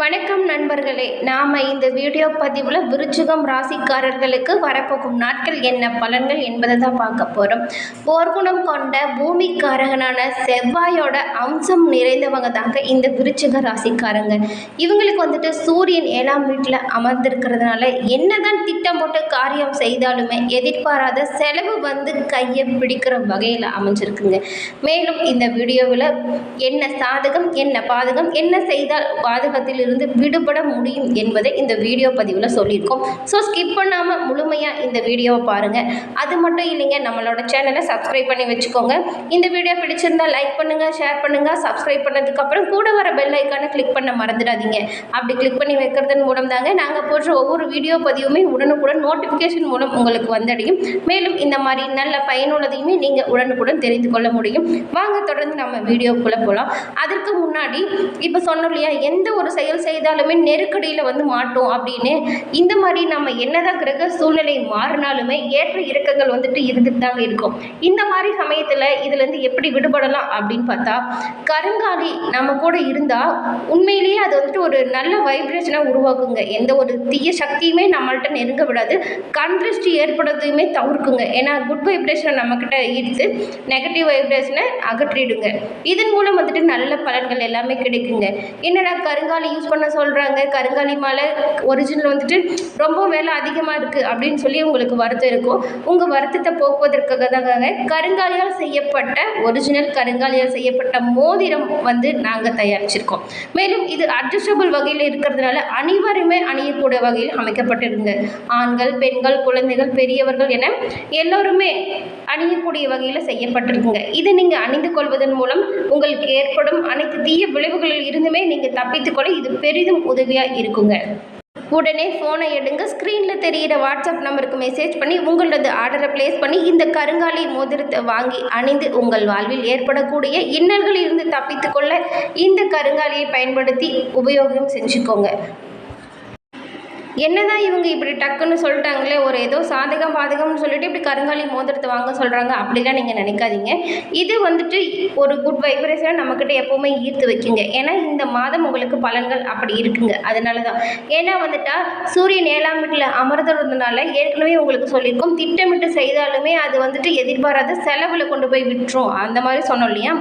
வணக்கம் நண்பர்களே. நாம் இந்த வீடியோ பதிவில் விருச்சிகம் ராசிக்காரர்களுக்கு வரப்போகும் நாட்கள் என்ன பலன்கள் என்பதை தான் பார்க்க போகிறோம் போர்க்குணம் கொண்ட பூமிக்காரகனான செவ்வாயோட அம்சம் நிறைந்தவங்க தாங்க இந்த விருச்சிக ராசிக்காரங்க. இவங்களுக்கு வந்துட்டு சூரியன் ஏழாம் வீட்டில் அமர்ந்திருக்கிறதுனால என்னதான் திட்டம் போட்டு காரியம் செய்தாலுமே எதிர்பாராத செலவு வந்து கையை பிடிக்கிற வகையில் அமைஞ்சிருக்குங்க. மேலும் இந்த வீடியோவில் என்ன சாதகம் என்ன பாதகம் என்ன செய்தால் பாதகத்தில் இருந்து விடுபட முடியும் என்பதை இந்த வீடியோ பதிவில் சொல்லியிருக்கோம். ஸோ ஸ்கிப் பண்ணாமல் முழுமையாக இந்த வீடியோவை பாருங்கள் அது மட்டும் இல்லைங்க நம்மளோட சேனலை சப்ஸ்கிரைப் பண்ணி வச்சுக்கோங்க. இந்த வீடியோ பிடிச்சிருந்தா லைக் பண்ணுங்கள் ஷேர் பண்ணுங்கள் சப்ஸ்கிரைப் பண்ணதுக்கப்புறம் கூட வர பெல் ஐக்கானை கிளிக் பண்ண மறந்துடாதீங்க. அப்படி கிளிக் பண்ணி வைக்கிறதன் மூலம் தாங்க நாங்கள் போடுற ஒவ்வொரு வீடியோ பதிவுமே உடனுக்குடன் நோட்டிஃபிகேஷன் மூலம் உங்களுக்கு வந்தடையும். மேலும் இந்த மாதிரி நல்ல பயனுள்ளதையுமே நீங்கள் உடனுக்குடன் தெரிந்து கொள்ள முடியும். வாங்க தொடர்ந்து நம்ம வீடியோக்குள்ளே போகலாம் அதற்கு முன்னாடி இப்போ சொன்னோம் இல்லையா எந்த ஒரு செயல் செய்தாலுமே நெருக்கடியில் வந்து மாட்டோம் அப்படின்னு. இந்த மாதிரி நம்ம என்னதான் கிரக சூழ்நிலை மாறினாலுமே ஏற்ற இறக்கங்கள் வந்துட்டு இருந்துட்டு தாங்க இருக்கும். இந்த மாதிரி சமயத்தில் இதுலேருந்து எப்படி விடுபடலாம் அப்படின்னு பார்த்தா கருங்காலி நம்ம கூட இருந்தால் உண்மையிலேயே அது வந்துட்டு ஒரு நல்ல வைப்ரேஷனாக உருவாக்குங்க. எந்த ஒரு தீய சக்தியுமே நம்மள்கிட்ட நெருங்க விடாது. கண் திருஷ்டி ஏற்படுறதையுமே தவிர்க்குங்க. ஏன்னா குட் வைப்ரேஷனை நம்மக்கிட்ட ஈர்த்து நெகட்டிவ் வைப்ரேஷனை அகற்றிடுங்க. இதன் மூலம் வந்துட்டு நல்ல பலன்கள் எல்லாமே கிடைக்குங்க. என்னடா கருங்காலி யூஸ் பண்ண சொல்கிறாங்க கருங்காலி மாலை ஒரிஜினல் வந்துட்டு ரொம்ப விலை அதிகமாக இருக்குது அப்படின்னு சொல்லி உங்களுக்கு வருத்தம் இருக்கும். உங்கள் வருத்தத்தை போக்குவதற்காக தாங்க கருங்காலியால் செய்யப்பட்ட ஒரிஜினல் கருங்காலியால் செய்யப்பட்ட மோதிரம் வந்து நாங்கள் தயாரிச்சிருக்கோம். மேலும் இது அட்ஜஸ்டபிள் வகையில் இருக்கிறதுனால அனைவருமே அணியக்கூடிய வகையில் அமைக்கப்பட்டிருங்க ஆண்கள் பெண்கள் குழந்தைகள் பெரியவர்கள் என எல்லோருமே அணியக்கூடிய வகையில் செய்யப்பட்டிருக்குங்க. இதை நீங்கள் அணிந்து கொள்வதன் மூலம் உங்களுக்கு ஏற்படும் அனைத்து தீய விளைவுகளில் இருந்துமே நீங்கள் தப்பித்துக்கொள்ள இது பெரிதும் உதவியாக இருக்குங்க. உடனே ஃபோனை எடுங்க. ஸ்க்ரீனில் தெரிகிற வாட்ஸ்அப் நம்பருக்கு மெசேஜ் பண்ணி உங்களது ஆர்டரை ப்ளேஸ் பண்ணி இந்த கருங்காலி மோதிரத்தை வாங்கி அணிந்து உங்கள் வாழ்வில் ஏற்படக்கூடிய இன்னல்களில் இருந்து தப்பித்துக்கொள்ள இந்த கருங்காலியை பயன்படுத்தி உபயோகம் செஞ்சுக்கோங்க. என்னதான் இவங்க இப்படி டக்குன்னு சொல்லிட்டாங்களே ஒரு ஏதோ சாதகம் பாதகம்னு சொல்லிட்டு இப்படி கருங்காலி மோதிரத்தை வாங்க சொல்கிறாங்க அப்படிலாம் நீங்கள் நினைக்காதீங்க. இது வந்துட்டு ஒரு குட் வைப்ரேஷனை நம்மக்கிட்ட எப்போவுமே ஈர்த்து வைக்குங்க. ஏன்னா இந்த மாதம் உங்களுக்கு பலன்கள் அப்படி இருக்குங்க. அதனால தான் ஏன்னா வந்துட்டா சூரியன் ஏழாம் வீட்டில் அமர்ந்துறதுனால ஏற்கனவே உங்களுக்கு சொல்லியிருக்கோம் திட்டமிட்டு செய்தாலுமே அது வந்துட்டு எதிர்பாராத செலவில் கொண்டு போய் விட்டுரும். அந்த மாதிரி சொன்னோம் இல்லையா?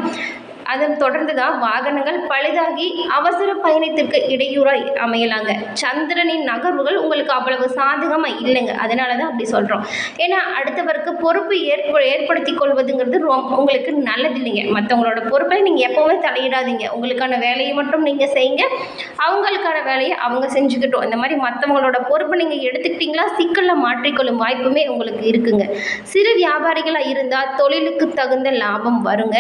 அதன் தொடர்ந்து தான் வாகனங்கள் பழுதாகி அவசர பயணத்திற்கு இடையூறாய் அமையலாங்க. சந்திரனின் நகர்வுகள் உங்களுக்கு அவ்வளவு சாதகமாக இல்லைங்க. அதனால தான் அப்படி சொல்கிறோம் ஏன்னா அடுத்தவருக்கு பொறுப்பு ஏற்ப ஏற்படுத்தி கொள்வதுங்கிறது ரொம்ப உங்களுக்கு நல்லது இல்லைங்க. மற்றவங்களோட பொறுப்பை நீங்கள் எப்போவுமே தலையிடாதீங்க. உங்களுக்கான வேலையை மட்டும் நீங்கள் செய்யுங்க. அவங்களுக்கான வேலையை அவங்க செஞ்சுக்கிட்டோம். இந்த மாதிரி மற்றவங்களோட பொறுப்பை நீங்கள் எடுத்துக்கிட்டீங்களா சிக்கலில் மாற்றிக்கொள்ளும் வாய்ப்புமே உங்களுக்கு இருக்குங்க. சிறு வியாபாரிகளாக இருந்தால் தொழிலுக்கு தகுந்த லாபம் வருங்க.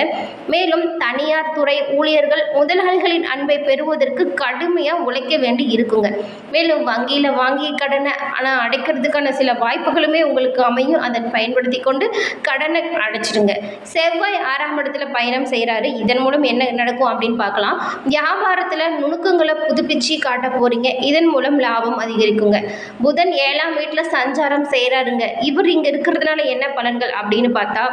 மேலும் தனி தனியார் துறை ஊழியர்கள் முதலாளிகளின் அன்பை பெறுவதற்கு கடுமையாக உழைக்க வேண்டி இருக்குங்க. மேலும் வங்கியில் வாங்கிய கடனை ஆனால் அடைக்கிறதுக்கான சில வாய்ப்புகளுமே உங்களுக்கு அமையும். அதை பயன்படுத்தி கொண்டு கடனை அடைச்சிடுங்க. செவ்வாய் ஆறாம் இடத்துல பயணம் செய்கிறாரு இதன் மூலம் என்ன நடக்கும் அப்படின்னு பார்க்கலாம். வியாபாரத்தில் நுணுக்கங்களை புதுப்பிச்சு காட்ட போகிறீங்க இதன் மூலம் லாபம் அதிகரிக்குங்க. புதன் ஏழாம் வீட்டில் சஞ்சாரம் செய்கிறாருங்க இவர் இங்கே இருக்கிறதுனால என்ன பலன்கள் அப்படின்னு பார்த்தா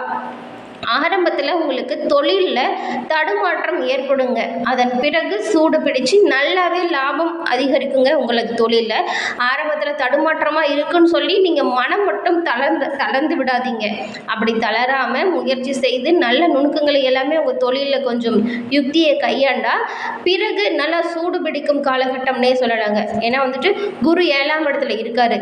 ஆரம்பத்தில் உங்களுக்கு தொழிலில் தடுமாற்றம் ஏற்படுங்க. அதன் பிறகு சூடு பிடிச்சு நல்லாவே லாபம் அதிகரிக்குங்க உங்களுக்கு தொழிலில். ஆரம்பத்தில் தடுமாற்றமாக இருக்குன்னு சொல்லி நீங்கள் மனம் மட்டும் தளர்ந்து தளர்ந்து விடாதீங்க. அப்படி தளராமல் முயற்சி செய்து நல்ல நுணுக்கங்களை எல்லாமே உங்கள் தொழிலில் கொஞ்சம் யுக்தியை கையாண்டா பிறகு நல்லா சூடு பிடிக்கும் காலகட்டம்னே சொல்லலாங்க. ஏன்னா வந்துட்டு குரு ஏழாம் இடத்துல இருக்காரு.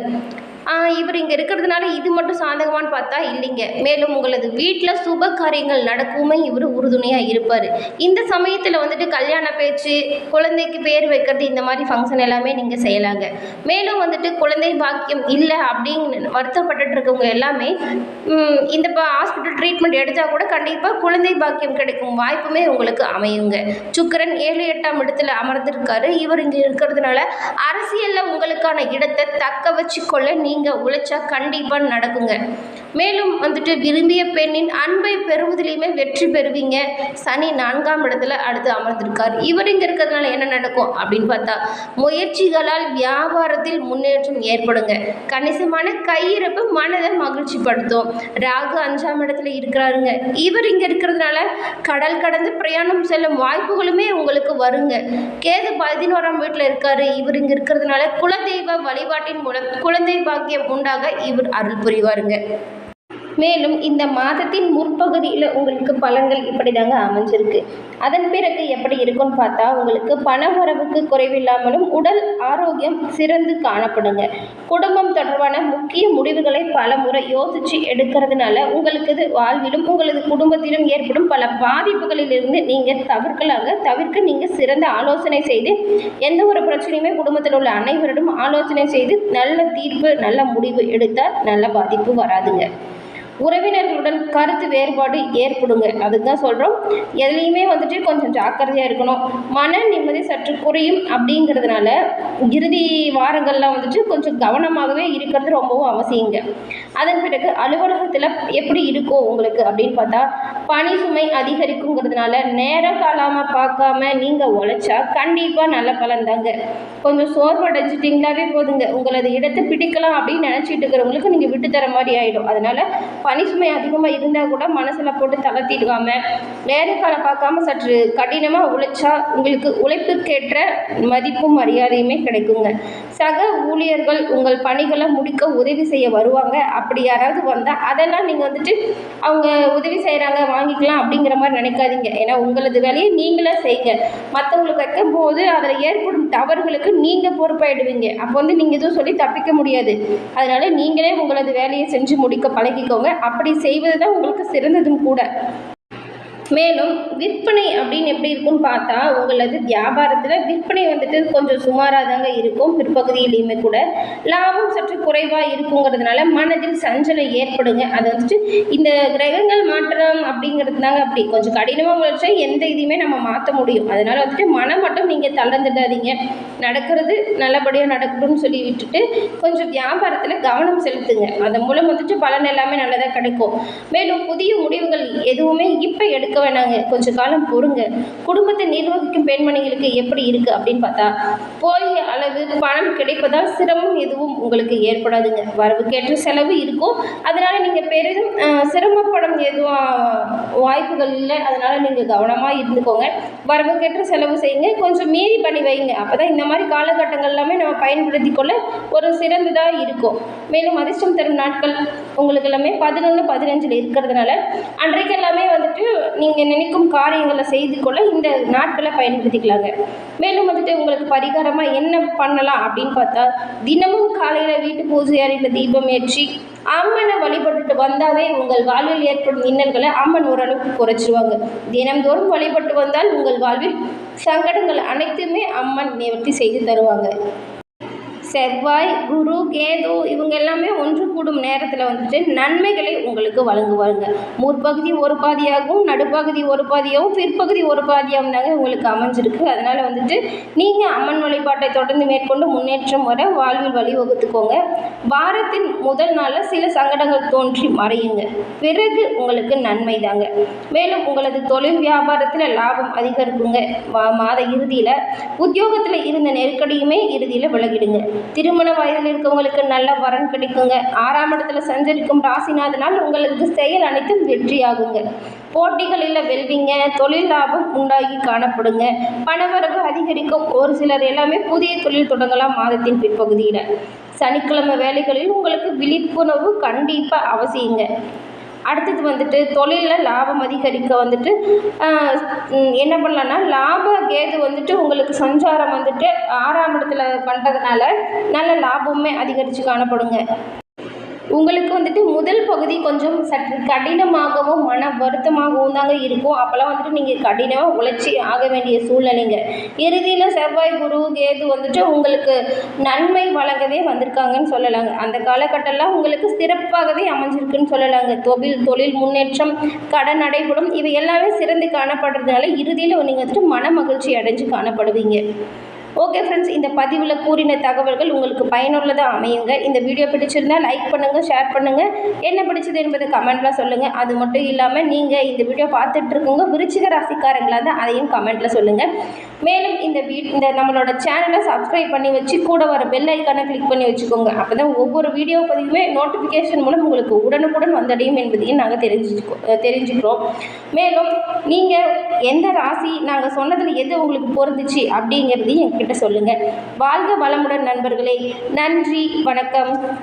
இவர் இங்கே இருக்கிறதுனால இது மட்டும் சாதகமானு பார்த்தா இல்லைங்க. மேலும் உங்களது வீட்டில் சுப காரியங்கள் நடக்குமே இவர் உறுதுணையாக இருப்பார். இந்த சமயத்தில் வந்துட்டு கல்யாண பேச்சு குழந்தைக்கு பேர் வைக்கிறது இந்த மாதிரி ஃபங்க்ஷன் எல்லாமே நீங்கள் செய்யலாங்க. மேலும் வந்துட்டு குழந்தை பாக்கியம் இல்லை அப்படின்னு வருத்தப்பட்டுட்டு இருக்கவங்க எல்லாமே இந்த ஹாஸ்பிட்டல் ட்ரீட்மெண்ட் எடுத்தால் கூட கண்டிப்பாக குழந்தை பாக்கியம் கிடைக்கும் வாய்ப்புமே உங்களுக்கு அமையுங்க. சுக்கிரன் ஏழு எட்டாம் இடத்துல அமர்ந்திருக்காரு. இவர் இங்கே இருக்கிறதுனால அரசியலில் உங்களுக்கான இடத்தை தக்க வச்சு கொள்ள நீங்கள் நீங்கள் உழைச்சா கண்டிப்பாக நடக்குங்க. மேலும் வந்துட்டு விரும்பிய பெண்ணின் அன்பை பெறுவதிலையுமே வெற்றி பெறுவீங்க. சனி நான்காம் இடத்துல அடுத்து அமர்ந்திருக்கார். இவர் இங்கே இருக்கிறதுனால என்ன நடக்கும் அப்படின்னு பார்த்தா முயற்சிகளால் வியாபாரத்தில் முன்னேற்றம் ஏற்படுங்க. கணிசமான கையிருப்பு மனதை மகிழ்ச்சிப்படுத்தும். ராகு அஞ்சாம் இடத்துல இருக்கிறாருங்க. இவர் இங்கே இருக்கிறதுனால கடல் கடந்து பிரயாணம் செல்லும் வாய்ப்புகளுமே உங்களுக்கு வருங்க. கேது பதினோராம் வீட்டில் இருக்காரு. இவர் இங்கே இருக்கிறதுனால குலதெய்வ வழிபாட்டின் மூலம் குழந்தை பாக்கியம் உண்டாக இவர் அருள் புரிவாருங்க. மேலும் இந்த மாதத்தின் முற்பகுதியில் உங்களுக்கு பலன்கள் இப்படி தாங்க அமைஞ்சிருக்கு. அதன் பிறகு எப்படி இருக்கும்னு பார்த்தா உங்களுக்கு பண வரவுக்கு குறைவில்லாமலும் உடல் ஆரோக்கியம் சிறந்து காணப்படுங்க. குடும்பம் தொடர்பான முக்கிய முடிவுகளை பல முறை யோசித்து எடுக்கிறதுனால உங்களுக்கு இது வாழ்விலும் உங்களது குடும்பத்திலும் ஏற்படும் பல பாதிப்புகளிலிருந்து நீங்கள் தவிர்க்கலாங்க. தவிர்க்க நீங்கள் சிறந்த ஆலோசனை செய்து எந்த ஒரு பிரச்சனையுமே குடும்பத்தில் உள்ள அனைவரிடம் ஆலோசனை செய்து நல்ல தீர்ப்பு நல்ல முடிவு எடுத்தால் நல்ல பாதிப்பு வராதுங்க. உறவினர்களுடன் கருத்து வேறுபாடு ஏற்படுங்க அதுக்கு தான் சொல்கிறோம் எதுலேயுமே வந்துட்டு கொஞ்சம் ஜாக்கிரதையாக இருக்கணும். மன நிம்மதி சற்று குறையும் அப்படிங்கிறதுனால இறுதி வாரங்கள்லாம் வந்துட்டு கொஞ்சம் கவனமாகவே இருக்கிறது ரொம்பவும் அவசியங்க. அதன் பிறகு அலுவலகத்தில் எப்படி இருக்கும் உங்களுக்கு அப்படின்னு பார்த்தா பணி சுமை அதிகரிக்குங்கிறதுனால நேரம் காலாமல் பார்க்காம நீங்கள் உழைச்சா கண்டிப்பாக நல்ல பலன் தாங்க. கொஞ்சம் சோர்வடைஞ்சிட்டிங்களாவே போதுங்க. உங்களது இடத்தை பிடிக்கலாம் அப்படின்னு நினச்சிட்டு இருக்கிறவங்களுக்கு நீங்கள் விட்டு தர மாதிரி ஆகிடும் அதனால் பணி சுமை அதிகமாக இருந்தால் கூட மனசில் போட்டு தளர்த்திடுவாம நேரக்காலம் பார்க்காம சற்று கடினமாக உழைச்சா உங்களுக்கு உழைப்புக்கேற்ற மதிப்பும் மரியாதையுமே கிடைக்குங்க. சக ஊழியர்கள் உங்கள் பணிகளை முடிக்க உதவி செய்ய வருவாங்க. அப்படி யாராவது வந்தால் அதெல்லாம் நீங்கள் வந்துட்டு அவங்க உதவி செய்கிறாங்க வாங்கிக்கலாம் அப்படிங்கிற மாதிரி நினைக்காதீங்க. ஏன்னா உங்களது வேலையை நீங்களே செய்யுங்க. மற்றவங்களுக்கு வைக்கும் போது அதில் ஏற்படும் தவறுகளுக்கு நீங்கள் பொறுப்பாயிடுவீங்க. அப்போ வந்து நீங்கள் எதுவும் சொல்லி தப்பிக்க முடியாது. அதனால் நீங்களே உங்களது வேலையை செஞ்சு முடிக்க பழகிக்கோங்க. அப்படி செய்வது தான் உங்களுக்கு சிறந்ததும் கூட. மேலும் விற்பனை அப்படின்னு எப்படி இருக்கும்னு பார்த்தா உங்களது வியாபாரத்தில் விற்பனை வந்துட்டு கொஞ்சம் சுமாராக தாங்க இருக்கும். பிற்பகுதியிலையுமே கூட. லாபம் சற்று குறைவாக இருக்குங்கிறதுனால மனதில் சஞ்சலம் ஏற்படுங்க. அது வந்துட்டு இந்த கிரகங்கள் மாற்றம் அப்படிங்கிறது தாங்க அப்படி. கொஞ்சம் கடினமாக உழைச்சா எந்த இதையுமே நம்ம மாற்ற முடியும். அதனால் வந்துட்டு மனம் மட்டும் நீங்கள் தளர்ந்துடாதீங்க. நடக்கிறது நல்லபடியாக நடக்கணும்னு சொல்லி விட்டுட்டு கொஞ்சம் வியாபாரத்தில் கவனம் செலுத்துங்க. அதன் மூலம் வந்துட்டு பலன் எல்லாமே நல்லதாக கிடைக்கும். மேலும் புதிய முடிவுகள் எதுவுமே இப்போ எடுக்க வேணாங்க. கொஞ்சம் காலம் பொறுங்க. குடும்பத்தை நிர்வகிக்கும் பெண்மணிகளுக்கு எப்படி இருக்குது அப்படின்னு பார்த்தா போதிய அளவு பணம் கிடைப்பதால் சிரமம் எதுவும் உங்களுக்கு ஏற்படாதுங்க. வரவுக்கேற்ற செலவு இருக்கும். அதனால் நீங்கள் பெரிதும் சிரமப்படம் எதுவும் வாய்ப்புகள் இல்லை. அதனால் நீங்கள் கவனமாக இருந்துக்கோங்க. வரவுக்கேற்ற செலவு செய்யுங்க. கொஞ்சம் மீறி பண்ணி வைங்க. அப்போ தான் இந்த மாதிரி காலகட்டங்கள் எல்லாமே நம்ம பயன்படுத்தி கொள்ள ஒரு சிறந்ததாக இருக்கும். மேலும் அதிர்ஷ்டம் தரும் நாட்கள் உங்களுக்கு எல்லாமே பதினொன்று பதினஞ்சில் இருக்கிறதுனால அன்றைக்கு எல்லாமே வந்துட்டு நீங்கள் நீங்கள் நினைக்கும் காரியங்களை செய்து கொள்ள இந்த நாட்களை பயன்படுத்திக்கலாங்க. மேலும் வந்துட்டு உங்களுக்கு பரிகாரமாக என்ன பண்ணலாம் அப்படின்னு பார்த்தா தினமும் காலையில் வீட்டு பூஜை அறையில் தீபம் ஏற்றி அம்மனை வழிபட்டுட்டு வந்தாவே உங்கள் வாழ்வில் ஏற்படும் இன்னல்களை அம்மன் ஓரளவுக்கு குறைச்சிருவாங்க. தினம்தோறும் வழிபட்டு வந்தால் உங்கள் வாழ்வில் சங்கடங்கள் அனைத்துமே அம்மன் நிவர்த்தி செய்து தருவாங்க. செவ்வாய் குரு கேது இவங்க எல்லாமே ஒன்று கூடும் நேரத்தில் வந்துட்டு நன்மைகளை உங்களுக்கு வழங்குவாங்க முற்பகுதி ஒரு பாதியாகவும் நடுப்பகுதி ஒரு பாதியாகவும் பிற்பகுதி ஒரு பாதியாகவும் தாங்க உங்களுக்கு அமைஞ்சிருக்கு. அதனால் வந்துட்டு நீங்கள் அம்மன் வழிபாட்டை தொடர்ந்து மேற்கொண்டு முன்னேற்றம் வர வாழ்வில் வழிவகுத்துக்கோங்க. வாரத்தின் முதல் நாளில் சில சங்கடங்கள் தோன்றி மறையுங்க. பிறகு உங்களுக்கு நன்மை தாங்க. மேலும் உங்களது தொழில் வியாபாரத்தில் லாபம் அதிகரிக்குங்க. மாத இறுதியில் உத்தியோகத்தில் இருந்த நெருக்கடியுமே இறுதியில் விலகிடுங்க. திருமண வயதில் இருக்கவங்களுக்கு நல்ல வரன் கிடைக்குங்க. ஆறாம் இடத்துல சஞ்சரிக்கும் ராசிநாதனால் உங்களுக்கு செயல் அனைத்தும் வெற்றியாகுங்க. போட்டிகளில் வெல்வீங்க. தொழில் லாபம் உண்டாகி காணப்படுங்க. பணவரவு அதிகரிக்கும். ஒரு சிலர் எல்லாமே புதிய தொழில் தொடங்கலாம் மாதத்தின் பிற்பகுதியில். சனிக்கிழமை வேலைகளில் உங்களுக்கு விழிப்புணர்வு கண்டிப்பாக அவசியங்க. அடுத்தது வந்துட்டு தொழிலில் லாபம் அதிகரிக்க வந்துட்டு என்ன பண்ணலான்னா லாப கேது வந்துட்டு உங்களுக்கு சஞ்சாரம் வந்துட்டு ஆறாம் இடத்துல பண்ணுறதுனால நல்ல லாபமுமே அதிகரித்து காணப்படுங்க. உங்களுக்கு வந்துட்டு முதல் பகுதி கொஞ்சம் சற்று கடினமாகவும் மன வருத்தமாகவும் தாங்க இருக்கும். அப்போல்லாம் வந்துட்டு நீங்கள் கடினமாக உழைச்சி ஆக வேண்டிய சூழ்நிலைங்க. இறுதியில் செவ்வாய் குரு கேது வந்துட்டு உங்களுக்கு நன்மை வழங்கவே வந்திருக்காங்கன்னு சொல்லலாங்க. அந்த காலகட்டம்லாம் உங்களுக்கு சிறப்பாகவே அமைஞ்சிருக்குன்னு சொல்லலாங்க. தொழில் தொழில் முன்னேற்றம் கடன் நடைபெறும் இவை எல்லாமே சிறந்து காணப்படுறதுனால இறுதியில் நீங்கள் வந்துட்டு மன மகிழ்ச்சி அடைஞ்சு காணப்படுவீங்க. ஓகே ஃப்ரெண்ட்ஸ் இந்த பதிவில் கூறின தகவல்கள் உங்களுக்கு பயனுள்ளதாக அமையுங்க. இந்த வீடியோ பிடிச்சிருந்தால் லைக் பண்ணுங்கள் ஷேர் பண்ணுங்கள் என்ன பிடிச்சது என்பதை கமெண்ட்டில் சொல்லுங்கள் அது மட்டும் இல்லாமல் நீங்கள் இந்த வீடியோ பார்த்துட்ருக்கோங்க விருச்சிக ராசிக்காரங்களாக தான் அதையும் கமெண்ட்டில் சொல்லுங்கள் மேலும் இந்த வீ இந்த நம்மளோட சேனலை சப்ஸ்கிரைப் பண்ணி வச்சு கூட வர பெல் ஐக்கானை கிளிக் பண்ணி வச்சுக்கோங்க. அப்போ தான் ஒவ்வொரு வீடியோ பதிவுமே நோட்டிஃபிகேஷன் மூலம் உங்களுக்கு உடனுக்குடன் வந்தடையும் என்பதையும் நாங்கள் தெரிஞ்சுக்கோ தெரிஞ்சுக்கிறோம். மேலும் நீங்கள் எந்த ராசி நாங்கள் சொன்னதில் எது உங்களுக்கு பொருந்துச்சு அப்படிங்கிறதையும் எங்ககிட்ட சொல்லுங்கள். வாழ்க வளமுடன் நண்பர்களே. நன்றி வணக்கம்.